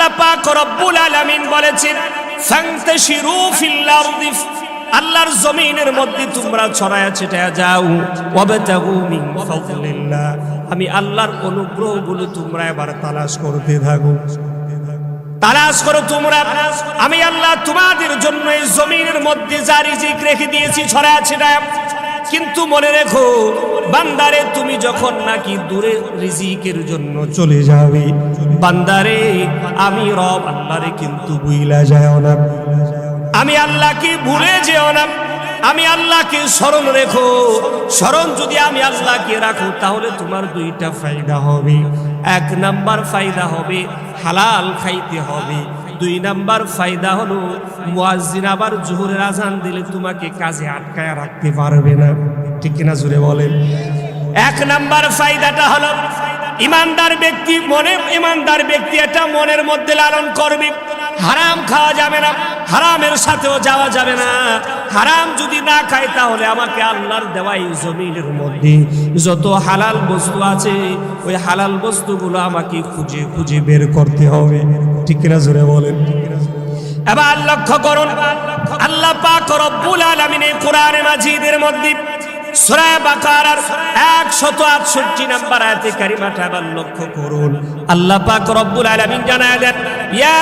আল্লাহ পাক রব্বুল আলামিন বলেছেন, ফান্তাশিরু ফিল আরদি আল্লাহর জমিনের মধ্যে তোমরা ছড়ায়া ছিটায়া যাও। ওয়াবতাগু মিন ফাদলিল্লাহ আমি আল্লাহর অনুগ্রহগুলো তোমরা এবার তালাশ করতে থাকো। তালাশ করো তোমরা। আমি আল্লাহ তোমাদের জন্য এই জমিনের মধ্যে যা রিজিক রেখে দিয়েছি, ছড়ায়া ছিটায়া কিন্তু মনে রেখো, বান্দারে তুমি যখন নাকি দূরে রিজিকের জন্য চলে যাবে, বান্দারে, আমি রব আল্লাহরে কিন্তু বুইলা যায় না। আমি আল্লাহকে ভুলে যেও না। আমি আল্লাহকে স্মরণ রেখো। স্মরণ যদি আমি আল্লাহকে রাখো, তাহলে তোমার দুইটা ফায়দা হবে। এক নাম্বার ফায়দা হবে, হালাল খাইতে হবে। দুই নাম্বার ফায়দা হলো, মুয়াজ্জিন আবার জোহরের আজান দিলে তোমাকে কাজে আটকায় রাখতে পারবে না। ঠিক কিনা জুড়ে বলেন? এক নাম্বার ফায়দাটা হলো, ইমানদার ব্যক্তি মনে, ইমানদার ব্যক্তি এটা মনের মধ্যে লালন করবে। হারাম খাওয়া যাবে না, হারামের সাথেও যাওয়া যাবে না। হারাম যদি না খাই তাহলে আমাকে আল্লাহর দেওয়াই জমিনের মধ্যে। যত হালাল বস্তু আছে, ওই হালাল বস্তুগুলো আমাকে খুঁজে খুঁজে বের করতে হবে। ঠিক কিনা জোরে বলেন? এবার লক্ষ্য করুন, আল্লাহ পাক রব্বুল আলামিন এই কোরআনে মাজিদের মধ্যে সূরা বাকারার 168 নাম্বার আয়াতে কারিমাটা আবার লক্ষ্য করুন। আল্লাহ পাক রব্বুল আলামিন জানায় দেন, ইয়া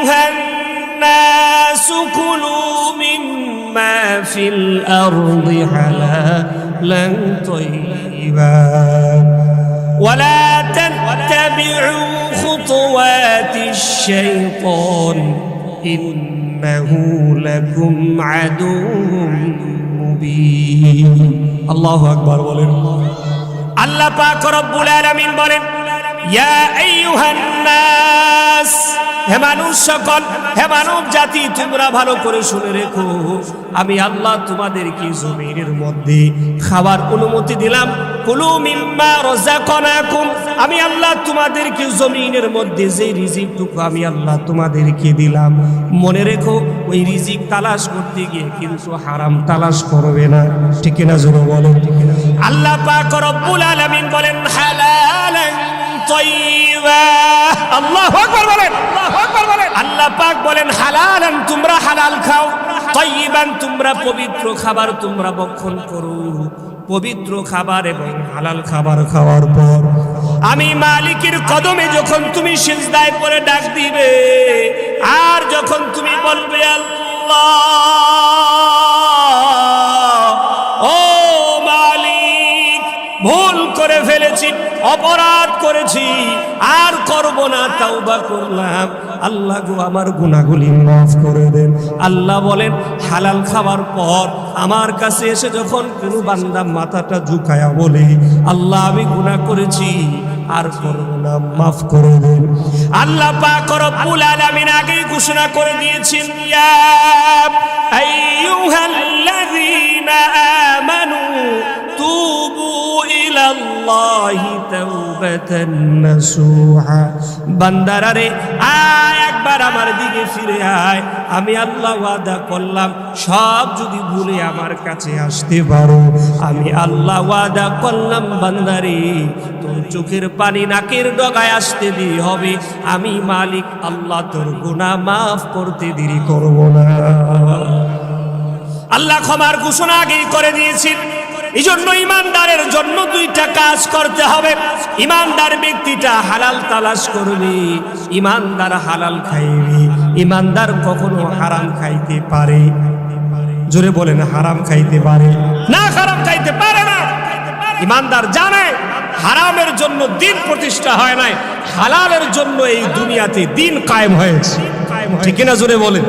আইয়ুহান الناس كلوا مما في الأرض حلالا طيبا ولا تتبعوا خطوات الشيطان إنه لكم عدو مبين الله أكبر বলেন আল্লাহ পাক রব্বুল আলামিন বলেন ইয়া আইয়ুহান নাস হে মানুষ সকল, হে মানব জাতি, তোমরা ভালো করে শুনে রেখো। আমি আল্লাহ তোমাদেরকে জমিনের মধ্যে খাবার অনুমতি দিলাম। কুলু মিম্মা রাযাকনাকুম। আমি আল্লাহ তোমাদেরকে জমিনের মধ্যে যে রিজিকটুকু আমি আল্লাহ তোমাদেরকে দিলাম, মনে রেখো, ওই রিজিক তালাশ করতে গিয়ে কিন্তু হারাম তালাশ করবে না। ঠিক না জোরে বলো? আল্লাহ পাক রব্বুল আলামিন বলেন, হালালান তয়্যিবা আল্লাহু আকবার বলেন। আল্লাহু পাক বলেন, হালালান, তোমরা হালাল খাও তৈবান তোমরা পবিত্র খাবার, তোমরা বক্ষণ করো। পবিত্র খাবার এবং হালাল খাবার খাওয়ার পর আমি মালিকের কদমে যখন তুমি সিজদায় পরে ডাক দিবে, আর যখন তুমি বলবে, আল্লাহ অপরাধ করেছি, আর করব না, তাওবা করলাম। আল্লাহ গো, আমার গুনাহগুলি মাফ করে দেন। আল্লাহ বলেন, হালাল খাবার পর আমার কাছে এসে যখন কোনো বান্দা মাথাটা ঝুঁকায়া বলে, আল্লাহ, আমি গুনাহ করেছি, আর করব না, মাফ করে দেন। আল্লাহ পাক রব্বুল আলামিন আগেই ঘোষণা করে দিয়েছেন, ইয়া আইয়ুহাল্লাযীনা ইলাল্লাহি তাওবাতান নাসুহা। বান্দারারে, আয় একবার আমার দিকে ফিরে আয়। আমি আল্লাহ ওয়াদা করলাম, সব যদি ভুলে আমার কাছে আসতে পারো। আমি আল্লাহ ওয়াদা করলাম, বান্দারে, তোর চোখের পানি নাকের ডগায় আসতে দিয়ে হবে। আমি মালিক, আল্লাহ তোর গুনাহ মাফ করতে দেরি করব না। আল্লাহ ক্ষমার ঘোষণা আগেই করে দিয়েছেন। এই জন্য ইমানদারের জন্য কাজ করতে হবে। ইমানদার ব্যক্তিটা হালাল তালাশ করবে, ইমানদার হালাল খাইবে। ইমানদার কখনো হারাম খাইতে পারে। জোরে বলেন, হারাম খাইতে পারে। না, হারাম খাইতে পারে না। ইমানদার জানে, হারামের জন্য দিন প্রতিষ্ঠা হয় নাই, হালালের জন্য এই দুনিয়াতে দিন কায়েম হয়েছে। ঠিক কিনা জোরে বলেন?